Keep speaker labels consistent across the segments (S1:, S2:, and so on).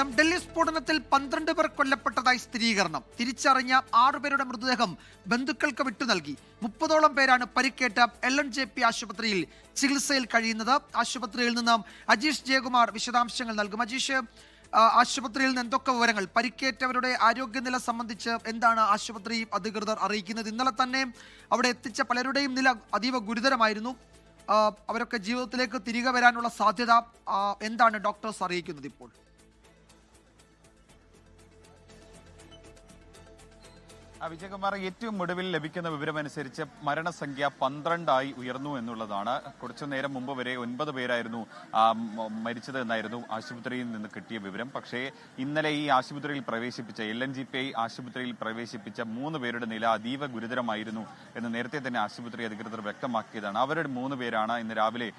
S1: സ്വാഗതം ഡൽഹി സ്ഫോടനത്തിൽ പന്ത്രണ്ട് പേർ കൊല്ലപ്പെട്ടതായി സ്ഥിരീകരണം. തിരിച്ചറിഞ്ഞ ആറുപേരുടെ മൃതദേഹം ബന്ധുക്കൾക്ക് വിട്ടു നൽകി. മുപ്പതോളം പേരാണ് പരിക്കേറ്റ എൽ എൻ ജെ പി ആശുപത്രിയിൽ ചികിത്സയിൽ കഴിയുന്നത്. ആശുപത്രിയിൽ നിന്ന് അജീഷ് ജയകുമാർ വിശദാംശങ്ങൾ നൽകും. അജീഷ് ആശുപത്രിയിൽ നിന്ന് എന്തൊക്കെ വിവരങ്ങൾ? പരിക്കേറ്റവരുടെ ആരോഗ്യനില സംബന്ധിച്ച് എന്താണ് ആശുപത്രി അധികൃതർ അറിയിക്കുന്നത്? ഇന്നലെ തന്നെ അവിടെ എത്തിച്ച പലരുടെയും നില അതീവ ഗുരുതരമായിരുന്നു. അവരൊക്കെ ജീവിതത്തിലേക്ക് തിരികെ വരാനുള്ള സാധ്യത എന്താണ് ഡോക്ടേഴ്സ് അറിയിക്കുന്നത് ഇപ്പോൾ?
S2: വിജയകുമാർ ഏറ്റവും ഒടുവിൽ ലഭിക്കുന്ന വിവരമനുസരിച്ച് മരണസംഖ്യ പന്ത്രണ്ടായി ഉയർന്നു എന്നുള്ളതാണ്. കുറച്ചു നേരം മുമ്പ് വരെ ഒൻപത് പേരായിരുന്നു മരിച്ചത് എന്നായിരുന്നു ആശുപത്രിയിൽ നിന്ന് കിട്ടിയ വിവരം. പക്ഷേ ഇന്നലെ ഈ ആശുപത്രിയിൽ പ്രവേശിപ്പിച്ച L N G P I ആശുപത്രിയിൽ പ്രവേശിപ്പിച്ച മൂന്ന് പേരുടെ നില അതീവ ഗുരുതരമായിരുന്നു എന്ന് നേരത്തെ തന്നെ ആശുപത്രി അധികൃതർ വ്യക്തമാക്കിയതാണ്. അവരുടെ മൂന്ന് പേരാണ് ഇന്ന് രാവിലെ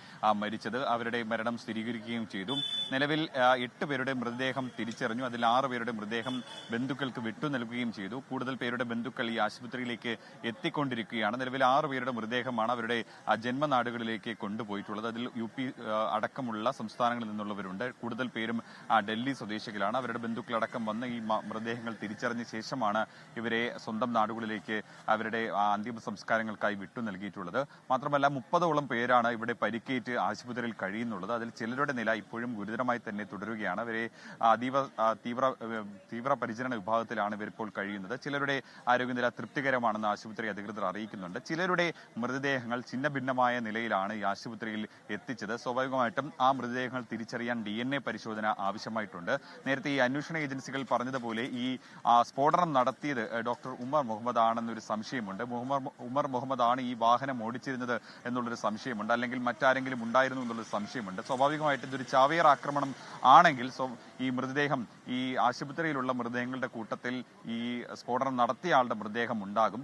S2: മരിച്ചത്. അവരുടെ മരണം സ്ഥിരീകരിക്കുകയും ചെയ്തു. നിലവിൽ എട്ട് പേരുടെ മൃതദേഹം തിരിച്ചറിഞ്ഞു. അതിൽ ആറ് പേരുടെ മൃതദേഹം ബന്ധുക്കൾക്ക് വിട്ടു നൽകുകയും ചെയ്തു. കൂടുതൽ പേരുടെ ബന്ധുക്കൾ ഈ ആശുപത്രിയിലേക്ക് എത്തിക്കൊണ്ടിരിക്കുകയാണ്. നിലവിൽ ആറ് പേരുടെ മൃതദേഹമാണ് അവരുടെ ജന്മനാടുകളിലേക്ക് കൊണ്ടുപോയിട്ടുള്ളത്. അതിൽ യു പി അടക്കമുള്ള സംസ്ഥാനങ്ങളിൽ നിന്നുള്ളവരുണ്ട്. കൂടുതൽ പേരും ഡൽഹി സ്വദേശികളാണ്. അവരുടെ ബന്ധുക്കളടക്കം വന്ന് ഈ മൃതദേഹങ്ങൾ തിരിച്ചറിഞ്ഞ ശേഷമാണ് ഇവരെ സ്വന്തം നാടുകളിലേക്ക് അവരുടെ അന്തിമ സംസ്കാരങ്ങൾക്കായി വിട്ടു നൽകിയിട്ടുള്ളത്. മാത്രമല്ല മുപ്പതോളം പേരാണ് ഇവിടെ പരിക്കേറ്റ് ആശുപത്രിയിൽ കഴിയുന്നുള്ളത്. അതിൽ ചിലരുടെ നില ഇപ്പോഴും ഗുരുതരമായി തന്നെ തുടരുകയാണ്. അവരെ അതീവ തീവ്ര തീവ്ര പരിചരണ വിഭാഗത്തിലാണ് ഇവരിപ്പോൾ കഴിയുന്നത്. ചിലരുടെ ആരോഗ്യനില തൃപ്തികരമാണെന്ന് ആശുപത്രി അധികൃതർ അറിയിക്കുന്നുണ്ട്. ചിലരുടെ മൃതദേഹങ്ങൾ ചിന്ന ഭിന്നമായ നിലയിലാണ് ഈ ആശുപത്രിയിൽ എത്തിച്ചത്. സ്വാഭാവികമായിട്ടും ആ മൃതദേഹങ്ങൾ തിരിച്ചറിയാൻ ഡി പരിശോധന ആവശ്യമായിട്ടുണ്ട്. നേരത്തെ ഈ അന്വേഷണ ഏജൻസികൾ പറഞ്ഞതുപോലെ ഈ സ്ഫോടനം നടത്തിയത് ഡോക്ടർ ഉമർ മുഹമ്മദ് ആണെന്നൊരു സംശയമുണ്ട് ഉമർ മുഹമ്മദ് ആണ് ഈ വാഹനം ഓടിച്ചിരുന്നത് എന്നുള്ളൊരു സംശയമുണ്ട്. അല്ലെങ്കിൽ മറ്റാരെങ്കിലും ഉണ്ടായിരുന്നു എന്നുള്ളൊരു സംശയമുണ്ട്. സ്വാഭാവികമായിട്ടും ഇതൊരു ചാവേർ ആക്രമണം ആണെങ്കിൽ ഈ മൃതദേഹം ഈ ആശുപത്രിയിലുള്ള മൃതദേഹങ്ങളുടെ കൂട്ടത്തിൽ ഈ സ്ഫോടനം നടത്തിയ ആളുടെ മൃതദേഹം ഉണ്ടാകും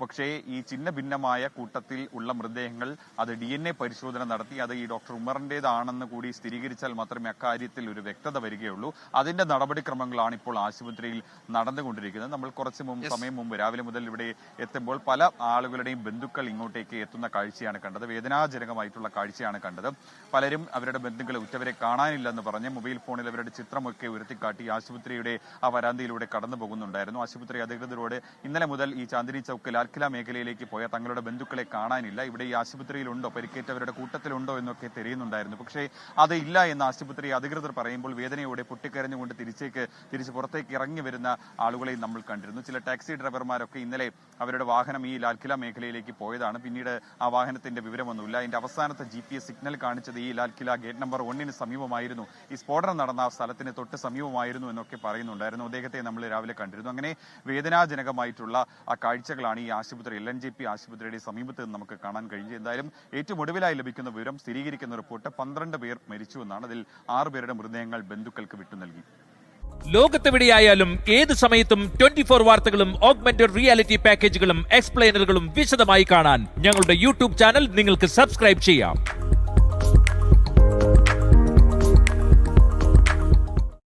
S2: പക്ഷേ ഈ ചിന്ന ഭിന്നമായ കൂട്ടത്തിൽ ഉള്ള മൃതദേഹങ്ങൾ അത് ഡി എൻ എ പരിശോധന നടത്തി അത് ഈ ഡോക്ടർ ഉമറിന്റേതാണെന്ന് കൂടി സ്ഥിരീകരിച്ചാൽ മാത്രമേ അക്കാര്യത്തിൽ ഒരു വ്യക്തത വരികയുള്ളൂ. അതിന്റെ നടപടിക്രമങ്ങളാണ് ഇപ്പോൾ ആശുപത്രിയിൽ നടന്നുകൊണ്ടിരിക്കുന്നത്. നമ്മൾ കുറച്ച് മുമ്പ് സമയം മുമ്പ് രാവിലെ മുതൽ ഇവിടെ എത്തുമ്പോൾ പല ആളുകളുടെയും ബന്ധുക്കൾ ഇങ്ങോട്ടേക്ക് എത്തുന്ന കാഴ്ചയാണ് കണ്ടത്. വേദനാജനകമായിട്ടുള്ള കാഴ്ചയാണ് കണ്ടത്. പലരും അവരുടെ ബന്ധുക്കളെ ഉറ്റവരെ കാണാനില്ലെന്ന് പറഞ്ഞ് മൊബൈൽ ഫോണിൽ അവരുടെ ചിത്രമൊക്കെ ഉയർത്തിക്കാട്ടി ആശുപത്രിയുടെ ആ വരാന്തയിലൂടെ കടന്നു പോകുന്നുണ്ടായിരുന്നു ആശുപത്രി അധികൃതരോട് ഇന്നലെ മുതൽ ഈ ചാന്ദിനി ചൌക്ക് ലാൽക്കില മേഖലയിലേക്ക് പോയ തങ്ങളുടെ ബന്ധുക്കളെ കാണാനില്ല. ഇവിടെ ഈ ആശുപത്രിയിലുണ്ടോ? പരിക്കേറ്റവരുടെ കൂട്ടത്തിലുണ്ടോ എന്നൊക്കെ തെരയുന്നുണ്ടായിരുന്നു. പക്ഷേ അത് ഇല്ല എന്ന് ആശുപത്രി അധികൃതർ പറയുമ്പോൾ വേദനയോടെ പൊട്ടിക്കരഞ്ഞുകൊണ്ട് തിരിച്ചേക്ക് തിരിച്ച് പുറത്തേക്ക് ഇറങ്ങി വരുന്ന ആളുകളെയും നമ്മൾ കണ്ടിരുന്നു. ചില ടാക്സി ഡ്രൈവർമാരൊക്കെ ഇന്നലെ അവരുടെ വാഹനം ഈ ലാൽക്കില മേഖലയിലേക്ക് പോയതാണ്. പിന്നീട് ആ വാഹനത്തിന്റെ വിവരമൊന്നുമില്ല അതിന്റെ അവസാനത്തെ ജി പി എസ് സിഗ്നൽ കാണിച്ചത് ഈ ലാൽക്കില ഗേറ്റ് നമ്പർ ഒന്നിന് സമീപമായിരുന്നു. ഈ സ്ഫോടനം നടന്ന ആ സ്ഥലത്തിന് തൊട്ട് സമീപമായിരുന്നു എന്നൊക്കെ പറയുന്നുണ്ടായിരുന്നു. അദ്ദേഹത്തെ നമ്മൾ രാവിലെ കണ്ടിരുന്നു. അങ്ങനെ വേദനാജനകമായിട്ടുള്ള ആ കാഴ്ചകളാണ് ഈ ആശുപത്രി എൽ എൻ ജി പി ആശുപത്രിയുടെ സമീപത്ത് നിന്ന് നമുക്ക് കാണാൻ കഴിഞ്ഞു എന്തായാലും ഏറ്റവും ഒടുവിലായി ലഭിക്കുന്ന വിവരം സ്ഥിരീകരിക്കുന്ന റിപ്പോർട്ട് പന്ത്രണ്ട് പേർ മരിച്ചു എന്നാണ് അതിൽ ആറ് പേരുടെ മൃതദേഹങ്ങൾ ബന്ധുക്കൾക്ക് വിട്ടു നൽകി.
S3: ലോകത്തെവിടെയായാലും ഏത് സമയത്തും ട്വന്റി ഫോർ വാർത്തകളും ഓഗ്മെന്റഡ് റിയാലിറ്റി പാക്കേജുകളും എക്സ്പ്ലെയിനറുകളും വിശദമായി കാണാൻ ഞങ്ങളുടെ യൂട്യൂബ് ചാനൽ നിങ്ങൾക്ക് സബ്സ്ക്രൈബ് ചെയ്യാം.